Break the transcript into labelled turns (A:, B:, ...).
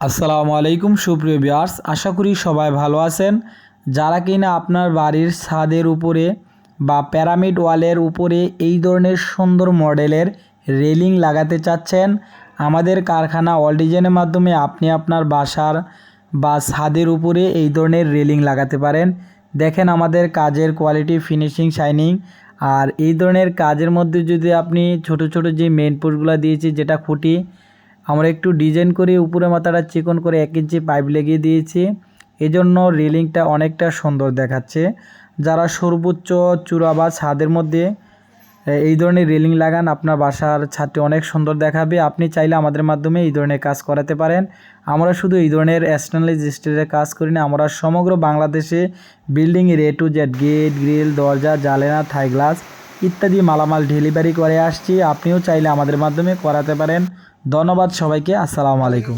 A: আসসালামু আলাইকুম, সুপ্রিয় বিয়ার্স আশা করি সবাই ভালো আছেন। যারা কিনা আপনার বাড়ির ছাদের উপরে বা প্যারামিড ওয়ালের উপরে এই ধরনের সুন্দর মডেলের রেলিং লাগাতে চাচ্ছেন, আমাদের কারখানা অল ডিজাইনের মাধ্যমে আপনি আপনার বাসার বা ছাদের উপরে এই ধরনের রেলিং লাগাতে পারেন। দেখেন আমাদের কাজের কোয়ালিটি, ফিনিশিং, শাইনিং আর এই ধরনের কাজের মধ্যে যদি আপনি ছোট ছোট যে মেন পোস্টগুলো দিয়েছি, যেটা খুঁটি আমরা একটু ডিজাইন করে উপরে মাথাটা চিকন করে এক ইঞ্চি পাইপ লাগিয়ে দিয়েছি। এজন্য রেলিংটা অনেকটা সুন্দর দেখাচ্ছে। যারা সর্বোচ্চ চূড়া বা ছাদের মধ্যে এই ধরনের রেলিং লাগান, আপনার বাসার ছাদটি অনেক সুন্দর দেখাবে। আপনি চাইলে আমাদের মাধ্যমে এই ধরনের কাজ করাতে পারেন। আমরা শুধু এই ধরনের স্টিলের কাজ করি না, আমরা সমগ্র বাংলাদেশে বিল্ডিংয়ের A to Z gate, grill, দরজা, জালেনা থাই গ্লাস ইত্যাদি মালামাল ডেলিভারি করে আসছি। আপনিও চাইলে আমাদের মাধ্যমে করাতে পারেন। ধন্যবাদ সবাইকে। আসসালামু আলাইকুম।